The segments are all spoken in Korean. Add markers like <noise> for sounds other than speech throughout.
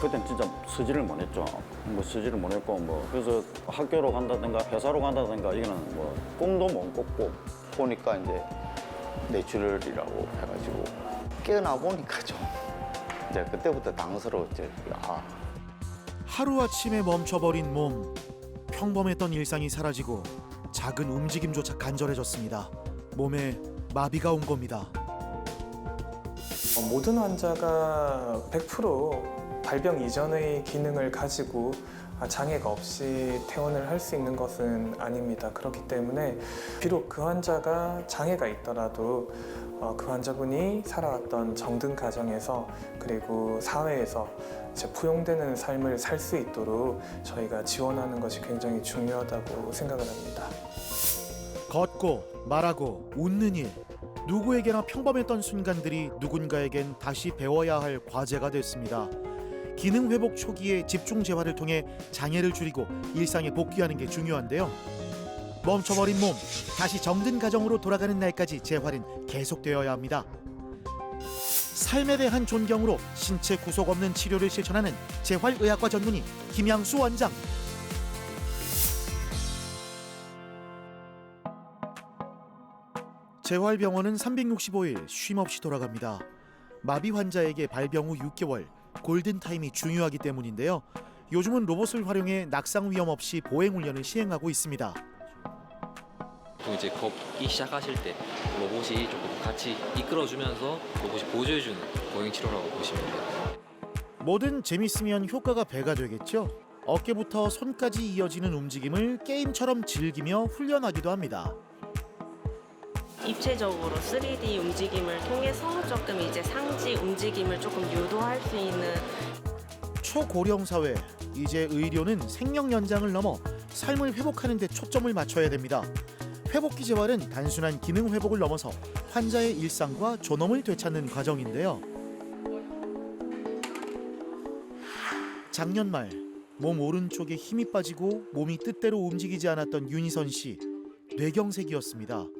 그땐 진짜 쓰지를 못했죠. 뭐 쓰지를 못했고 뭐 그래서 학교로 간다든가 회사로 간다든가 이거는 뭐 꿈도 못 꿨고 보니까 이제 뇌출혈이라고 해가지고 깨어나 보니까 좀 이제 그때부터 당스러웠죠. 아 하루아침에 멈춰버린 몸. 평범했던 일상이 사라지고 작은 움직임조차 간절해졌습니다. 몸에 마비가 온 겁니다. 어, 모든 환자가 100% 발병 이전의 기능을 가지고 아, 장애가 없이 퇴원을 할 수 있는 것은 아닙니다. 그렇기 때문에 비록 그 환자가 장애가 있더라도 어, 그 환자분이 살아왔던 정든 가정에서 그리고 사회에서 포용되는 삶을 살 수 있도록 저희가 지원하는 것이 굉장히 중요하다고 생각을 합니다. 걷고 말하고 웃는 일. 누구에게나 평범했던 순간들이 누군가에겐 다시 배워야 할 과제가 됐습니다. 기능 회복 초기에 집중 재활을 통해 장애를 줄이고 일상에 복귀하는 게 중요한데요. 멈춰버린 몸, 다시 정든 가정으로 돌아가는 날까지 재활은 계속되어야 합니다. 삶에 대한 존경으로 신체 구속 없는 치료를 실천하는 재활의학과 전문의 김양수 원장. 재활병원은 365일 쉼 없이 돌아갑니다. 마비 환자에게 발병 후 6개월 골든 타임이 중요하기 때문인데요. 요즘은 로봇을 활용해 낙상 위험 없이 보행 훈련을 시행하고 있습니다. 보통 이제 걷기 시작하실 때 로봇이 조금 같이 이끌어주면서 로봇이 보조해주는 보행 치료라고 보시면 돼요. 뭐든 재밌으면 효과가 배가 되겠죠. 어깨부터 손까지 이어지는 움직임을 게임처럼 즐기며 훈련하기도 합니다. 입체적으로 3D 움직임을 통해서 조금 이제 상지 움직임을 조금 유도할 수 있는 초고령 사회 이제 의료는 생명 연장을 넘어 삶을 회복하는 데 초점을 맞춰야 됩니다. 회복기 재활은 단순한 기능 회복을 넘어서 환자의 일상과 존엄을 되찾는 과정인데요. 작년 말 몸 오른쪽에 힘이 빠지고 몸이 뜻대로 움직이지 않았던 윤희선 씨 뇌경색이었습니다.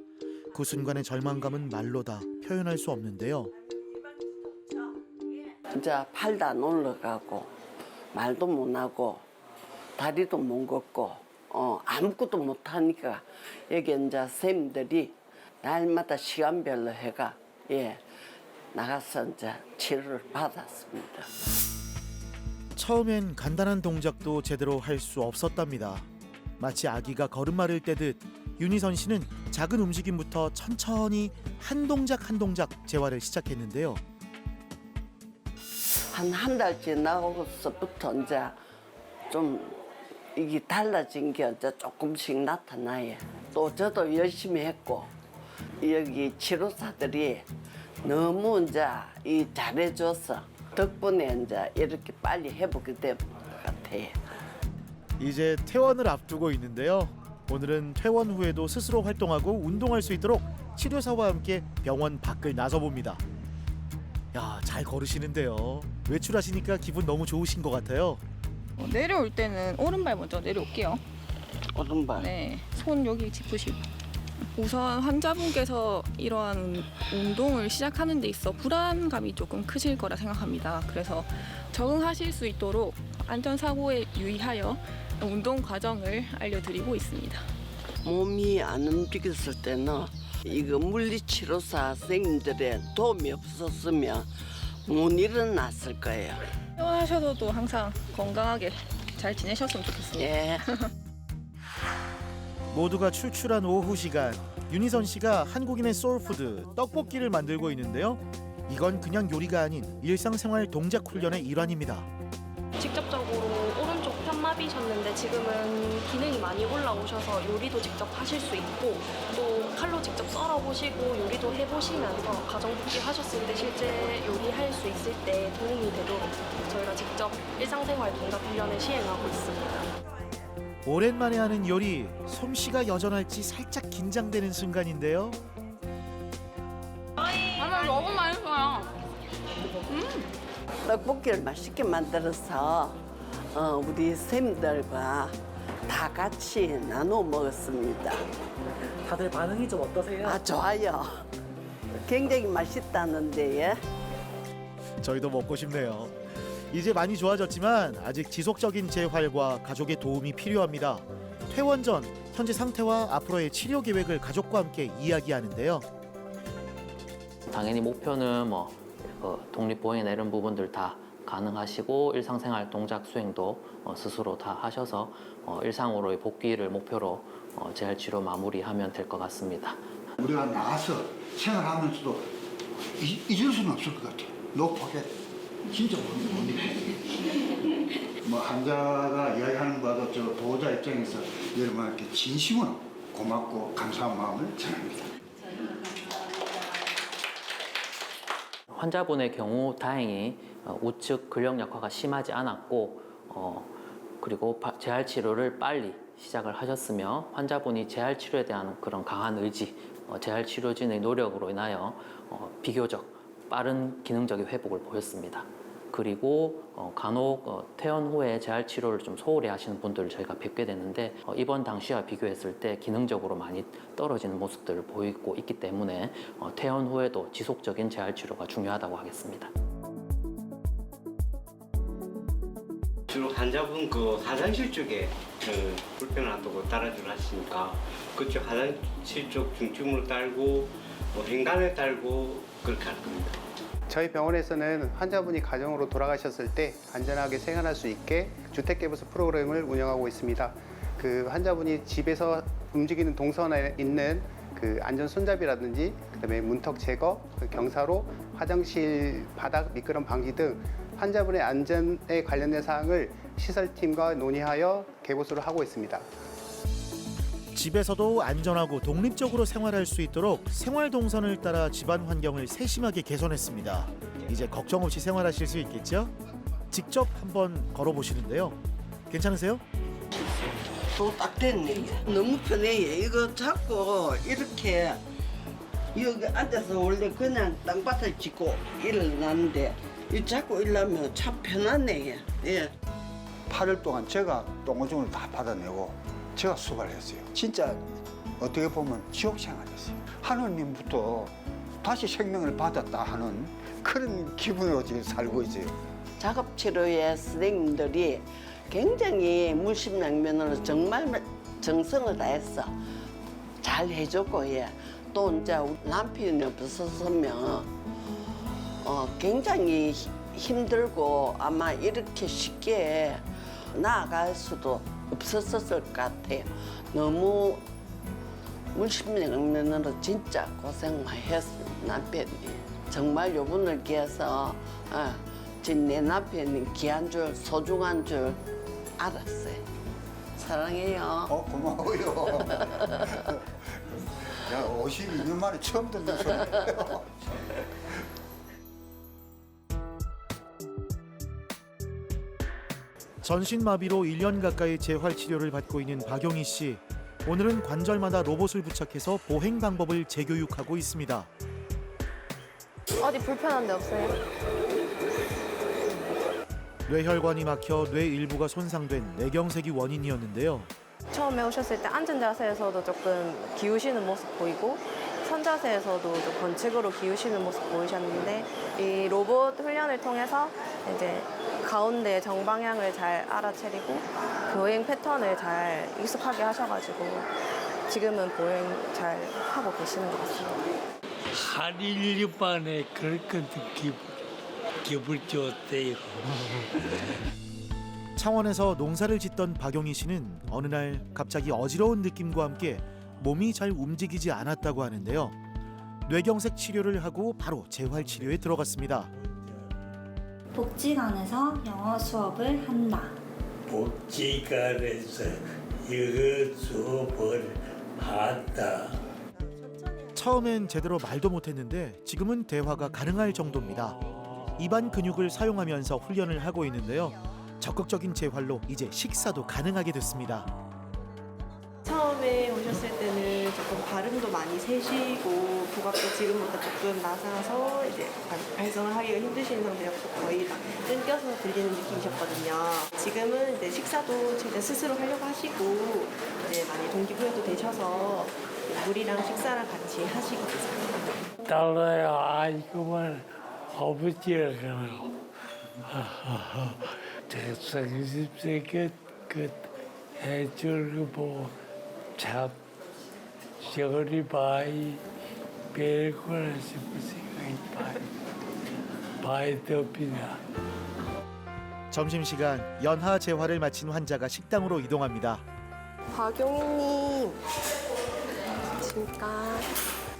그 순간의 절망감은 말로다 표현할 수 없는데요. 이제 팔도 안 올라가고 말도 못 하고 다리도 못 걷고 어, 아무것도 못 하니까 여기 이제 선생님들이 날마다 시간별로 해가 예 나가서 이제 치료를 받았습니다. 처음엔 간단한 동작도 제대로 할 수 없었답니다. 마치 아기가 걸음마를 떼듯 윤희선 씨는 작은 움직임부터 천천히 한 동작 한 동작 재활을 시작했는데요. 한 한달 지나고서부터 이제 좀 이게 달라진 게 이제 조금씩 나타나요. 또 저도 열심히 했고 여기 치료사들이 너무 이제 이 잘해줘서 덕분에 이제 이렇게 빨리 회복이 된것 같아요. 이제 퇴원을 앞두고 있는데요. 오늘은 퇴원 후에도 스스로 활동하고 운동할 수 있도록 치료사와 함께 병원 밖을 나서 봅니다. 야, 잘 걸으시는데요. 외출하시니까 기분 너무 좋으신 것 같아요. 어, 내려올 때는 오른발 먼저 내려올게요. 오른발. 네, 손 여기 짚으시고. 우선 환자분께서 이러한 운동을 시작하는 데 있어 불안감이 조금 크실 거라 생각합니다. 그래서 적응하실 수 있도록 안전사고에 유의하여 운동 과정을 알려드리고 있습니다. 몸이 안 움직였을 때는 이거 물리치료사 선생님들의 도움이 없었으면 못 일어났을 거예요. 퇴원하셔도 항상 건강하게 잘 지내셨으면 좋겠습니다. 예. <laughs> 모두가 출출한 오후 시간 윤희선 씨가 한국인의 소울푸드 떡볶이를 만들고 있는데요. 이건 그냥 요리가 아닌 일상생활 동작 훈련의 일환입니다. 편마비셨는데 지금은 기능이 많이 올라오셔서 요리도 직접 하실 수 있고 또 칼로 직접 썰어보시고 요리도 해보시면서 가정복지 하셨을 때 실제 요리할 수 있을 때 도움이 되도록 저희가 직접 일상생활 동작 훈련을 시행하고 있습니다. 오랜만에 하는 요리 솜씨가 여전할지 살짝 긴장되는 순간인데요. 아, 너무 맛있어요. 떡볶이를 맛있게 만들어서 어, 우리 쌤들과 다 같이 나눠 먹었습니다. 다들 반응이 좀 어떠세요? 아 좋아요. 굉장히 맛있다는데 예. 저희도 먹고 싶네요. 이제 많이 좋아졌지만 아직 지속적인 재활과 가족의 도움이 필요합니다. 퇴원 전 현재 상태와 앞으로의 치료 계획을 가족과 함께 이야기하는데요. 당연히 목표는 뭐 어, 독립보행이나 이런 부분들 다 가능하시고 일상생활 동작 수행도 어, 스스로 다 하셔서 어, 일상으로의 복귀를 목표로 어, 재활 치료 마무리하면 될 것 같습니다. 우리가 나와서 생활하면서도 이- 잊을 수는 없을 것 같아요. 노포게 진짜 못, 못 잊겠어요. 뭐 환자가 이야기하는 바도 저 보호자 입장에서 여러분한테 진심으로 고맙고 감사한 마음을 전합니다. 환자분의 경우 다행히 어, 우측 근력 약화가 심하지 않았고 어, 그리고 바- 재활 치료를 빨리 시작을 하셨으며 환자분이 재활 치료에 대한 그런 강한 의지, 어, 재활 치료진의 노력으로 인하여 어, 비교적 빠른 기능적인 회복을 보였습니다. 그리고 어, 간혹 어, 퇴원 후에 재활 치료를 좀 소홀히 하시는 분들을 저희가 뵙게 되는데 어, 입원 당시와 비교했을 때 기능적으로 많이 떨어지는 모습들을 보이고 있기 때문에 어, 퇴원 후에도 지속적인 재활 치료가 중요하다고 하겠습니다. 환자분 그 화장실 쪽에 그 불편하다고 따라줄 하시니까 그쪽 화장실 쪽 중증으로 딸고 뭐 횡단에 딸고 그렇게 할 겁니다. 저희 병원에서는 환자분이 가정으로 돌아가셨을 때 안전하게 생활할 수 있게 주택개보수 프로그램을 운영하고 있습니다. 그 환자분이 집에서 움직이는 동선에 있는 그 안전 손잡이라든지 그다음에 문턱 제거, 그 경사로 화장실 바닥 미끄럼 방지 등 환자분의 안전에 관련된 사항을 시설팀과 논의하여 개보수를 하고 있습니다. 집에서도 안전하고 독립적으로 생활할 수 있도록 생활 동선을 따라 집안 환경을 세심하게 개선했습니다. 이제 걱정 없이 생활하실 수 있겠죠? 직접 한번 걸어보시는데요. 괜찮으세요? 또딱 됐네. 너무 편해. 이거 자꾸 이렇게 여기 앉아서 원래 그냥 땅바닥 짚고 일어나는데 이 자꾸 일어나면 참 편하네. 예. 8일 동안 제가 똥오줌을 다 받아내고 제가 수발을 했어요. 진짜 어떻게 보면 지옥 생활이었어요. 하느님부터 다시 생명을 받았다 하는 그런 기분으로 지금 살고 있어요. 작업 치료에 선생님들이 굉장히 물심양면으로 정말 정성을 다했어. 잘 해줬고 예. 또 이제 남편이 없었으면 어, 굉장히 히- 힘들고 아마 이렇게 쉽게 나아갈 수도 없었을 것 같아요. 너무 물심양면으로 진짜 고생 많이 했어 남편이. 정말 요분을 위해서 어, 내 남편이 귀한 줄 소중한 줄 알았어요. 사랑해요. 어, 고마워요. <laughs> 야, 52년 만에 처음 듣는 소리예요. 전신마비로 1년 가까이 재활 치료를 받고 있는 박용희 씨. 오늘은 관절마다 로봇을 부착해서 보행 방법을 재교육하고 있습니다. 어디 불편한 데 없어요? 뇌혈관이 막혀 뇌 일부가 손상된 뇌경색이 원인이었는데요. 처음에 오셨을 때 앉은 자세에서도 조금 기우시는 모습 보이고 선 자세에서도 좀 번측으로 기우시는 모습 보이셨는데 이 로봇 훈련을 통해서 이제 가운데 정방향을 잘 알아차리고 보행 패턴을 잘 익숙하게 하셔가지고 지금은 보행 잘 하고 계시는 것 같습니다. 한 1년 만에 그렇게 기분, 기분 좋대요. <laughs> 창원에서 농사를 짓던 박용희 씨는 어느 날 갑자기 어지러운 느낌과 함께 몸이 잘 움직이지 않았다고 하는데요. 뇌경색 치료를 하고 바로 재활 치료에 들어갔습니다. 복지관에서 영어 수업을 한다. 복지관에서 영어 수업을 한다. 처음엔 제대로 말도 못했는데 지금은 대화가 가능할 정도입니다. 입안 근육을 사용하면서 훈련을 하고 있는데요. 적극적인 재활로 이제 식사도 가능하게 됐습니다. 처음에 오셨을 때는 조금 발음도 많이 세시고 부각도 지금보다 조금 낮아서 이제 발성을 하기가 힘드신 상태였고 거의 다 끊겨서 들리는 느낌이셨거든요. 지금은 이제 식사도 최대 스스로 하려고 하시고 이제 많이 동기부여도 되셔서 물이랑 식사를 같이 하시고 계세요. 딸아야 아이고만 아버지를 그러면 됐어 20세 끝끝 해줄 뭐참 저리 바이 별거라 싶은 생각이 바이 바이 덮이냐 점심시간 연하 재활을 마친 환자가 식당으로 이동합니다. 박용희님 잠깐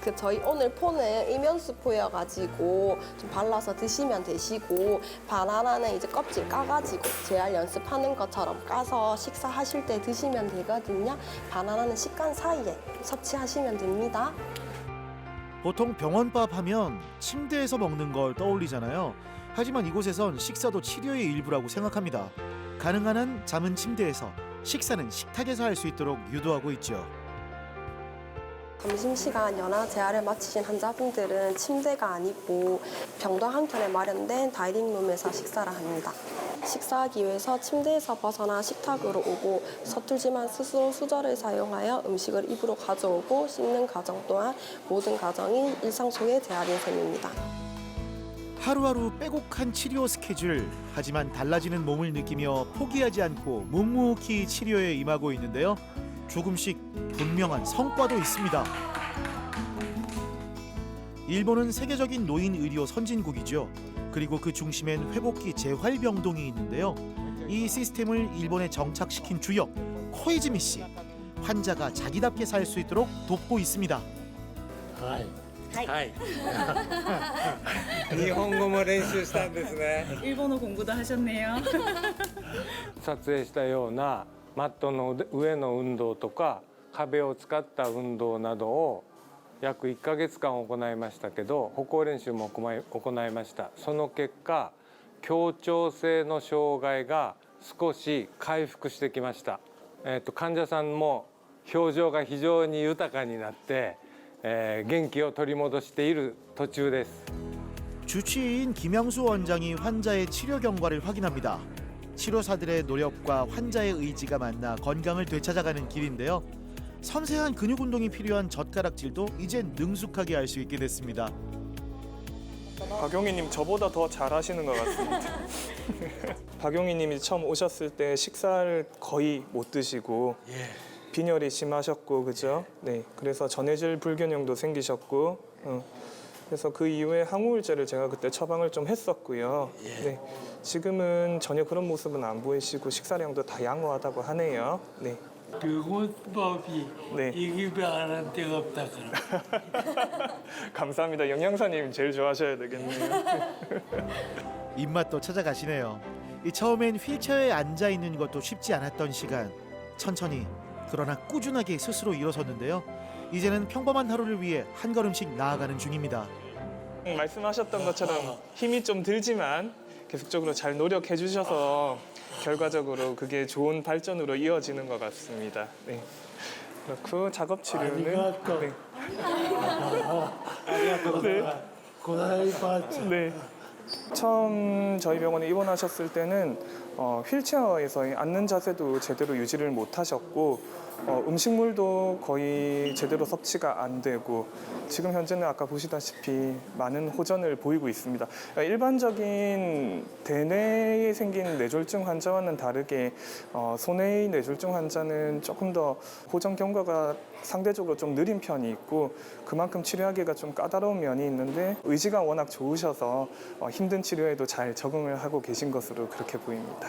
그 저희 오늘 폰은 이면수포여가지고 좀 발라서 드시면 되시고 바나나는 이제 껍질 까가지고 재활 연습하는 것처럼 까서 식사하실 때 드시면 되거든요. 바나나는 식간 사이에 섭취하시면 됩니다. 보통 병원밥 하면 침대에서 먹는 걸 떠올리잖아요. 하지만 이곳에선 식사도 치료의 일부라고 생각합니다. 가능한 한 잠은 침대에서, 식사는 식탁에서 할 수 있도록 유도하고 있죠. 점심시간 연화 재활을 마치신 환자분들은 침대가 아니고 병동 한켠에 마련된 다이닝룸에서 식사를 합니다. 식사하기 위해서 침대에서 벗어나 식탁으로 오고 서툴지만 스스로 수저를 사용하여 음식을 입으로 가져오고 씻는 과정 또한 모든 과정이 일상 속의 재활인 셈입니다. 하루하루 빼곡한 치료 스케줄. 하지만 달라지는 몸을 느끼며 포기하지 않고 묵묵히 치료에 임하고 있는데요. 조금씩 분명한 성과도 있습니다. 일본은 세계적인 노인 의료 선진국이죠. 그리고 그 중심엔 회복기 재활병동이 있는데요. 이 시스템을 일본에 정착시킨 주역 코이즈미 씨. 환자가 자기답게 살 수 있도록 돕고 있습니다. 하이 하이. 日本語も練習したんですね <laughs> 일본어 공부도 하셨네요. <laughs> 撮影したような マットの上の運動とか壁を使った運動などを約1ヶ月間行いましたけど歩行練習も行い行いましたその結果協調性の障害が少し回復してきました、えー、と患者さんも表情が非常に豊かになって、えー元気を取り戻している途中です 주치의인 김영수 원장이 환자의 치료 경과를 확인합니다. 치료사들의 노력과 환자의 의지가 만나 건강을 되찾아가는 길인데요. 섬세한 근육 운동이 필요한 젓가락질도 이젠 능숙하게 할수 있게 됐습니다. 박용희님 저보다 더 잘하시는 것 같습니다. <laughs> 박용희님이 처음 오셨을 때 식사를 거의 못 드시고 빈혈이 심하셨고 그죠? 네, 그래서 전해질 불균형도 생기셨고 어, 그래서 그 이후에 항우울제를 제가 그때 처방을 좀 했었고요. 네, 지금은 전혀 그런 모습은 안 보이시고 식사량도 다 양호하다고 하네요. 네. 병원밥이 이 집에 안한 데가 없다 그러 <laughs> 감사합니다. 영양사님 제일 좋아하셔야 되겠네요. <laughs> 입맛도 찾아가시네요. 이 처음엔 휠체어에 앉아 있는 것도 쉽지 않았던 시간. 천천히 그러나 꾸준하게 스스로 일어섰는데요. 이제는 평범한 하루를 위해 한 걸음씩 나아가는 중입니다. 음, 말씀하셨던 것처럼 힘이 좀 들지만 계속적으로 잘 노력해 주셔서 결과적으로 그게 좋은 발전으로 이어지는 것 같습니다. 네. 그렇고 작업 치료는 아리가또. 네. 아리가또 네. 네. 처음 저희 병원에 입원하셨을 때는 어, 휠체어에서 앉는 자세도 제대로 유지를 못 하셨고 어, 음식물도 거의 제대로 섭취가 안 되고 지금 현재는 아까 보시다시피 많은 호전을 보이고 있습니다. 그러니까 일반적인 대뇌에 생긴 뇌졸중 환자와는 다르게 어, 소뇌의 뇌졸중 환자는 조금 더 호전 경과가 상대적으로 좀 느린 편이 있고 그만큼 치료하기가 좀 까다로운 면이 있는데 의지가 워낙 좋으셔서 어, 힘든 치료에도 잘 적응을 하고 계신 것으로 그렇게 보입니다.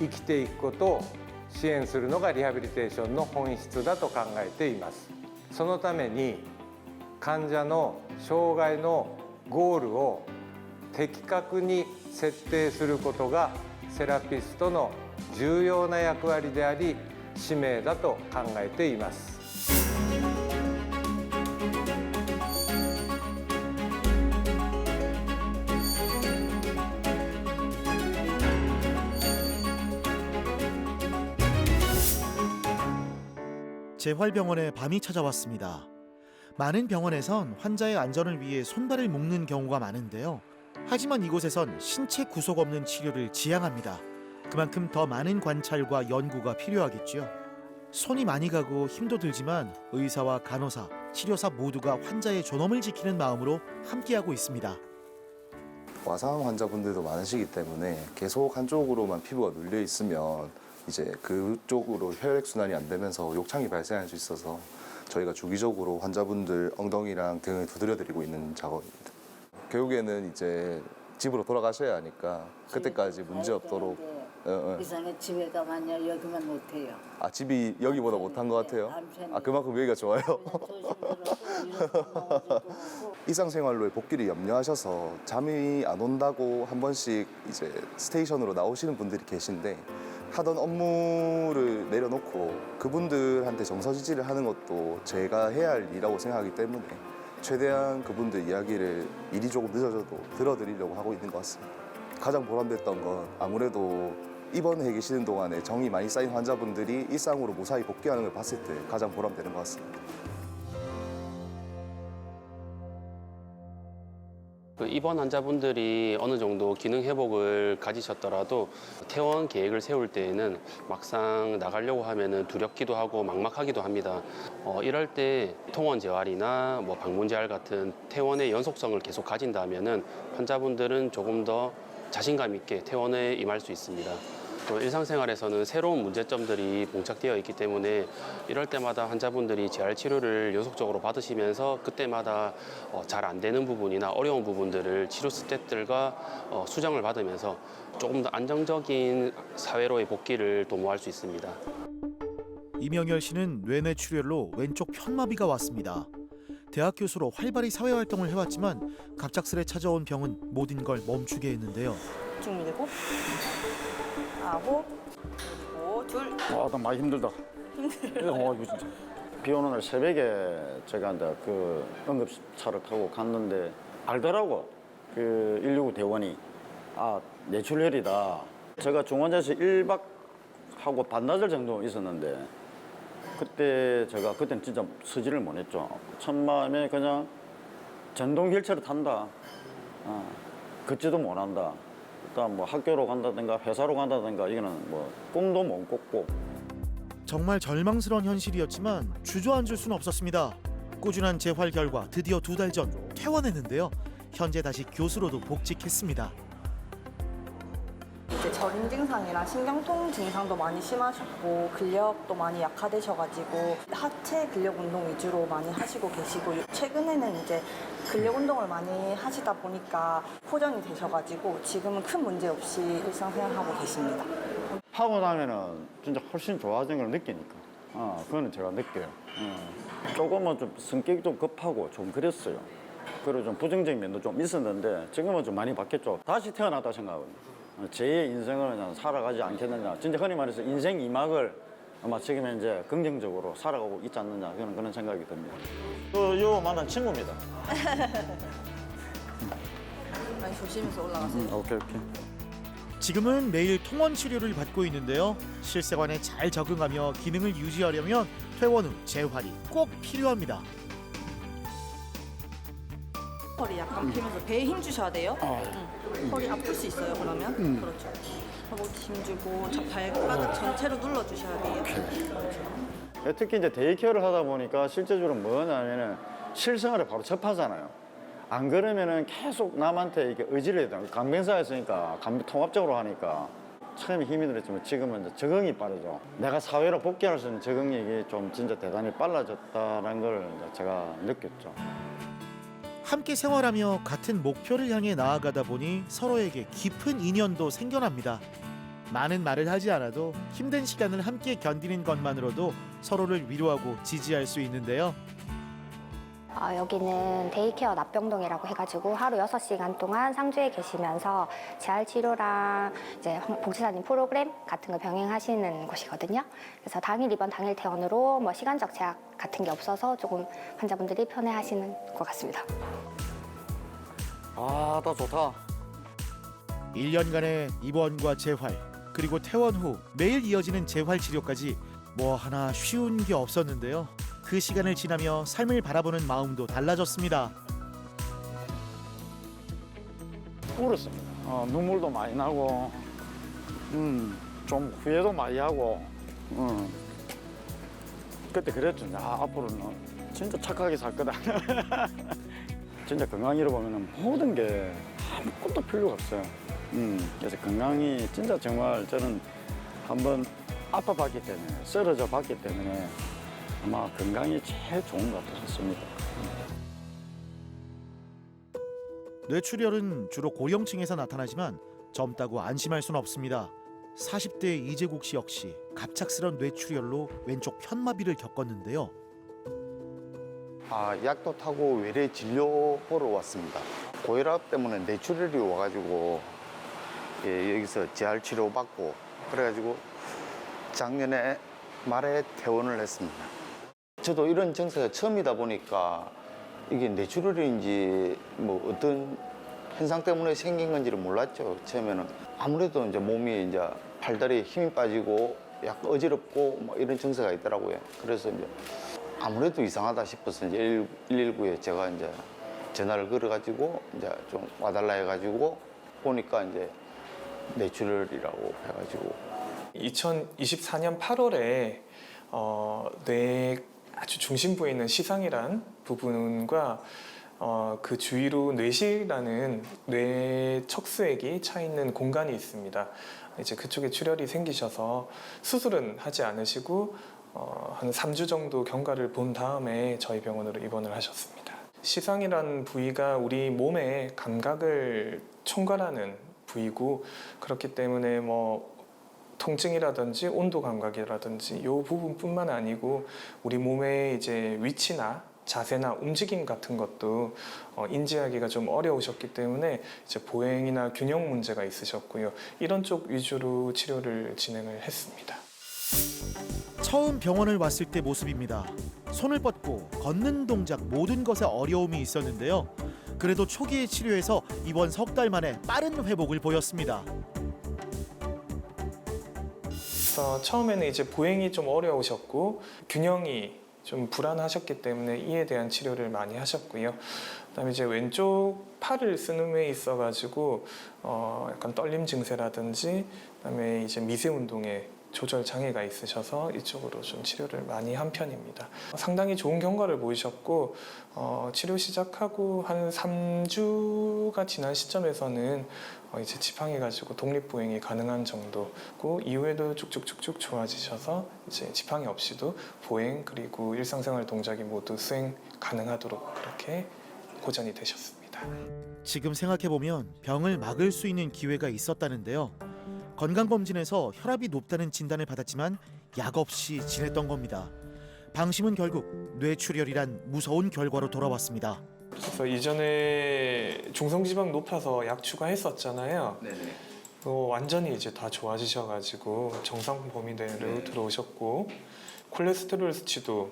生きていくことを支援するのがリハビリテーションの本質だと考えています。そのために患者の障害のゴールを的確に設定することがセラピストの重要な役割であり使命だと考えています。 재활병원에 밤이 찾아왔습니다. 많은 병원에선 환자의 안전을 위해 손발을 묶는 경우가 많은데요. 하지만 이곳에선 신체 구속 없는 치료를 지향합니다. 그만큼 더 많은 관찰과 연구가 필요하겠죠. 손이 많이 가고 힘도 들지만 의사와 간호사, 치료사 모두가 환자의 존엄을 지키는 마음으로 함께하고 있습니다. 와상 환자분들도 많으시기 때문에 계속 한쪽으로만 피부가 눌려 있으면 이제 그쪽으로 혈액 순환이 안 되면서 욕창이 발생할 수 있어서 저희가 주기적으로 환자분들 엉덩이랑 등을 두드려 드리고 있는 작업입니다. 결국에는 이제 집으로 돌아가셔야 하니까 그때까지 문제 없도록 어, 어. 이상해 집에다 만약 여기만 못해요. 아 집이 여기보다 못한 것 같아요. 아 그만큼 여기가 좋아요. 일상생활로의 복귀를 염려하셔서 잠이 안 온다고 한 번씩 이제 스테이션으로 나오시는 분들이 계신데 하던 업무를 내려놓고 그분들한테 정서지지를 하는 것도 제가 해야 할 일이라고 생각하기 때문에 최대한 그분들 이야기를 일이 조금 늦어져도 들어드리려고 하고 있는 것 같습니다. 가장 보람됐던 건 아무래도 입원해 계시는 동안에 정이 많이 쌓인 환자분들이 일상으로 무사히 복귀하는 걸 봤을 때 가장 보람되는 것 같습니다. 그 입원 환자분들이 어느 정도 기능 회복을 가지셨더라도 퇴원 계획을 세울 때에는 막상 나가려고 하면은 두렵기도 하고 막막하기도 합니다. 어, 이럴 때 통원 재활이나 뭐 방문 재활 같은 퇴원의 연속성을 계속 가진다면은 환자분들은 조금 더 자신감 있게 퇴원에 임할 수 있습니다. 또 일상생활에서는 새로운 문제점들이 봉착되어 있기 때문에 이럴 때마다 환자분들이 재활 치료를 연속적으로 받으시면서 그때마다 어, 잘 안 되는 부분이나 어려운 부분들을 치료 스텝들과 어, 수정을 받으면서 조금 더 안정적인 사회로의 복귀를 도모할 수 있습니다. 이명열 씨는 뇌내 출혈로 왼쪽 편마비가 왔습니다. 대학 교수로 활발히 사회 활동을 해왔지만 갑작스레 찾아온 병은 모든 걸 멈추게 했는데요. 쭉 밀고 아홉 그리고 둘 와, 나 많이 힘들다. 이거, 어, 이거 진짜. 비 오는 날 새벽에 제가 이제 그 응급차를 타고 갔는데 알더라고. 그 119 대원이. 아, 뇌출혈이다. 제가 중환자실 1박 하고 반나절 정도 있었는데 그때 제가 그때는 진짜 서지를 못 했죠. 첫 마음에 그냥 전동 휠체를 탄다. 어, 걷지도 못한다. 일단 뭐 학교로 간다든가 회사로 간다든가 이거는 뭐 꿈도 못 꿨고 정말 절망스러운 현실이었지만 주저앉을 수는 없었습니다. 꾸준한 재활 결과 드디어 두 달 전 퇴원했는데요. 현재 다시 교수로도 복직했습니다. 저림 증상이랑 신경통 증상도 많이 심하셨고 근력도 많이 약화되셔가지고 하체 근력 운동 위주로 많이 하시고 계시고 최근에는 이제 근력 운동을 많이 하시다 보니까 호전이 되셔가지고 지금은 큰 문제 없이 일상생활하고 계십니다. 하고 나면은 진짜 훨씬 좋아진 걸 느끼니까 아 그거는 제가 느껴요. 어. 조금은 좀 성격이 좀 급하고 좀 그랬어요. 그리고 좀 부정적인 면도 좀 있었는데 지금은 좀 많이 바뀌었죠. 다시 태어났다 생각하거든요. 어, 제 인생을 그냥 살아가지 않겠느냐. 진짜 흔히 말해서 인생 이막을 아마 지금 이제 긍정적으로 살아가고 있지 않느냐 그런 그런 생각이 듭니다. 그요 만난 친구입니다. <laughs> 많이 조심해서 올라가세요. 음, 오케이 오케이. 지금은 매일 통원 치료를 받고 있는데요. 실생활에 잘 적응하며 기능을 유지하려면 퇴원 후 재활이 꼭 필요합니다. 허리 약간 피면서 배에 힘 주셔야 돼요. 응. 허리 아플 수 있어요. 그러면 음. 그렇죠. 허벅지 힘 주고 저 발바닥 전체로 눌러 주셔야 돼요. 네, 특히 이제 데이케어를 하다 보니까 실제적으로 뭐냐면은 실생활에 바로 접하잖아요. 안 그러면은 계속 남한테 이렇게 의지를 해야 돼요. 강변사였으니까 감 통합적으로 하니까 처음에 힘이 들었지만 지금은 이제 적응이 빠르죠. 내가 사회로 복귀할 수 있는 적응력이 좀 진짜 대단히 빨라졌다는 걸 이제 제가 느꼈죠. 함께 생활하며 같은 목표를 향해 나아가다 보니 서로에게 깊은 인연도 생겨납니다. 많은 말을 하지 않아도 힘든 시간을 함께 견디는 것만으로도 서로를 위로하고 지지할 수 있는데요. 어, 여기는 데이케어 납병동이라고 해가지고 하루 6시간 동안 상주에 계시면서 재활 치료랑 이제 황- 복지사님 프로그램 같은 거 병행하시는 곳이거든요. 그래서 당일 입원 당일 퇴원으로 뭐 시간적 제약 같은 게 없어서 조금 환자분들이 편해하시는 것 같습니다. 아, 다 좋다. 1년간의 입원과 재활 그리고 퇴원 후 매일 이어지는 재활 치료까지 뭐 하나 쉬운 게 없었는데요. 그 시간을 지나며 삶을 바라보는 마음도 달라졌습니다. 울었습니다. 어, 눈물도 많이 나고, 음, 좀 후회도 많이 하고, 음. 그때 그랬죠. 아, 앞으로는 진짜 착하게 살 거다. <laughs> 진짜 건강 잃어보면 모든 게 아무것도 필요가 없어요. 음, 그래서 건강이 진짜 정말 저는 한번 아파봤기 때문에, 쓰러져 봤기 때문에 아마 건강이 제일 좋은 것 같았습니다. 뇌출혈은 주로 고령층에서 나타나지만 젊다고 안심할 수는 없습니다. 40대 이재국 씨 역시 갑작스런 뇌출혈로 왼쪽 편마비를 겪었는데요. 아, 약도 타고 외래 진료 보러 왔습니다. 고혈압 때문에 뇌출혈이 와가지고 예, 여기서 재활 치료 받고 그래가지고 작년에 말에 퇴원을 했습니다. 저도 이런 증세가 처음이다 보니까 이게 뇌출혈인지 뭐 어떤 현상 때문에 생긴 건지를 몰랐죠. 처음에는 아무래도 이제 몸이 이제 팔다리에 힘이 빠지고 약간 어지럽고 뭐 이런 증세가 있더라고요. 그래서 이제 아무래도 이상하다 싶어서 이제 119에 제가 이제 전화를 걸어가지고 이제 좀 와달라 해가지고 보니까 이제 뇌출혈이라고 해가지고 2024년 8월에 어, 뇌 아주 중심부에 있는 시상이란 부분과 어, 그 주위로 뇌실이라는 뇌 척수액이 차 있는 공간이 있습니다. 이제 그쪽에 출혈이 생기셔서 수술은 하지 않으시고 어, 한 3주 정도 경과를 본 다음에 저희 병원으로 입원을 하셨습니다. 시상이라는 부위가 우리 몸의 감각을 총괄하는 부위고 그렇기 때문에 뭐 통증이라든지 온도 감각이라든지 이 부분뿐만 아니고 우리 몸의 이제 위치나 자세나 움직임 같은 것도 어, 인지하기가 좀 어려우셨기 때문에 이제 보행이나 균형 문제가 있으셨고요. 이런 쪽 위주로 치료를 진행을 했습니다. 처음 병원을 왔을 때 모습입니다. 손을 뻗고 걷는 동작 모든 것에 어려움이 있었는데요. 그래도 초기의 치료에서 이번 석 달 만에 빠른 회복을 보였습니다. 그래서 처음에는 이제 보행이 좀 어려우셨고 균형이 좀 불안하셨기 때문에 이에 대한 치료를 많이 하셨고요. 그다음에 이제 왼쪽 팔을 쓰는 데 있어가지고 어 약간 떨림 증세라든지 그다음에 이제 미세 운동에 조절 장애가 있으셔서 이쪽으로 좀 치료를 많이 한 편입니다. 상당히 좋은 경과를 보이셨고 어, 치료 시작하고 한 3주가 지난 시점에서는 어, 이제 지팡이 가지고 독립 보행이 가능한 정도고 이후에도 쭉쭉쭉쭉 좋아지셔서 이제 지팡이 없이도 보행 그리고 일상생활 동작이 모두 수행 가능하도록 그렇게 고전이 되셨습니다. 지금 생각해보면 병을 막을 수 있는 기회가 있었다는데요. 건강검진에서 혈압이 높다는 진단을 받았지만 약 없이 지냈던 겁니다. 방심은 결국 뇌출혈이란 무서운 결과로 돌아왔습니다. 그래서 이전에 중성지방 높아서 약 추가했었잖아요. 어, 완전히 이제 다 좋아지셔가지고 정상 범위 내로 들어오셨고 콜레스테롤 수치도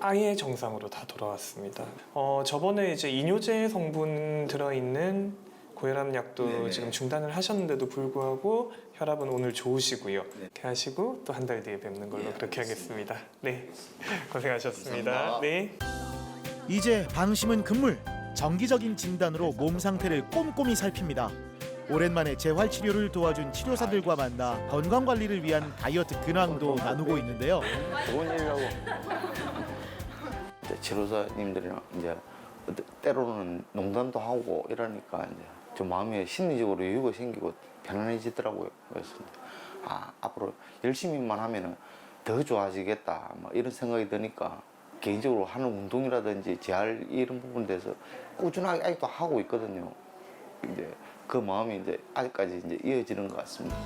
아예 정상으로 다 돌아왔습니다. 어, 저번에 이제 이뇨제 성분 들어있는 고혈압 약도 지금 중단을 하셨는데도 불구하고 혈압은 오늘 좋으시고요. 이렇게 하시고 또 한 달 뒤에 뵙는 걸로 그렇게 하겠습니다. 네, <laughs> 고생하셨습니다. 네. 이제 방심은 금물. 정기적인 진단으로 몸 상태를 꼼꼼히 살핍니다. 오랜만에 재활 치료를 도와준 치료사들과 만나 건강 관리를 위한 다이어트 근황도 나누고 있는데요. 좋은 일이라고. 이제 치료사님들이랑 이제 때로는 농담도 하고 이러니까 이제 좀 마음에 심리적으로 여유가 생기고 편안해지더라고요. 그래서 아 앞으로 열심히만 하면은 더 좋아지겠다. 뭐 이런 생각이 드니까 개인적으로 하는 운동이라든지 재활 이런 부분 에서 꾸준하게 아직도 하고 있거든요. 이제 그 마음이 이제 아직까지 이제 이어지는 것 같습니다.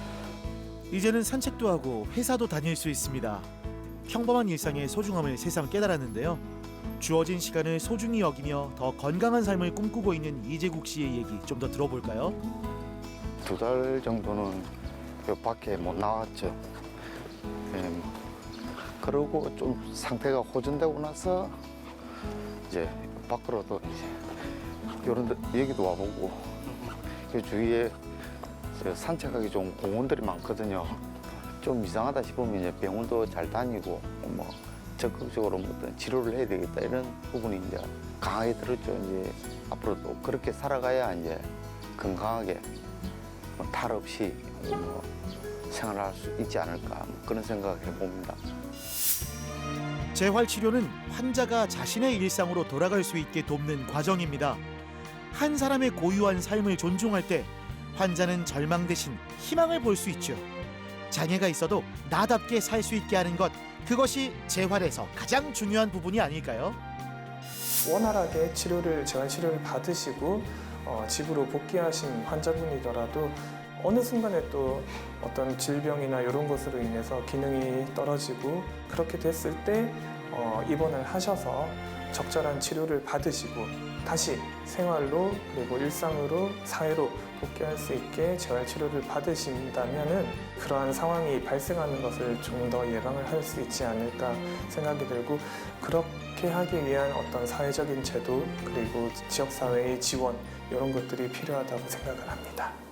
이제는 산책도 하고 회사도 다닐 수 있습니다. 평범한 일상의 소중함을 새삼 깨달았는데요. 주어진 시간을 소중히 여기며 더 건강한 삶을 꿈꾸고 있는 이재국 씨의 얘기 좀 더 들어볼까요? 두 달 정도는 그 밖에 못 나왔죠. 예, 그러고 좀 상태가 호전되고 나서 이제 밖으로도 이제 이런 데 여기도 와보고 그 주위에 저 산책하기 좋은 공원들이 많거든요. 좀 이상하다 싶으면 이제 병원도 잘 다니고 뭐 적극적으로 뭐 어떤 치료를 해야 되겠다 이런 부분이 이제 강하게 들었죠. 이제 앞으로도 그렇게 살아가야 이제 건강하게 뭐 탈 없이 뭐 생활할 수 있지 않을까 뭐 그런 생각을 해봅니다. 재활 치료는 환자가 자신의 일상으로 돌아갈 수 있게 돕는 과정입니다. 한 사람의 고유한 삶을 존중할 때 환자는 절망 대신 희망을 볼 수 있죠. 장애가 있어도 나답게 살 수 있게 하는 것 그것이 재활에서 가장 중요한 부분이 아닐까요? 원활하게 치료를 재활 치료를 받으시고 어, 집으로 복귀하신 환자분이더라도 어느 순간에 또 어떤 질병이나 이런 것으로 인해서 기능이 떨어지고 그렇게 됐을 때 어, 입원을 하셔서 적절한 치료를 받으시고 다시 생활로 그리고 일상으로 사회로 복귀할 수 있게 재활 치료를 받으신다면은 그러한 상황이 발생하는 것을 좀 더 예방을 할 수 있지 않을까 생각이 들고 그렇게 하기 위한 어떤 사회적인 제도 그리고 지역 사회의 지원 이런 것들이 필요하다고 생각을 합니다.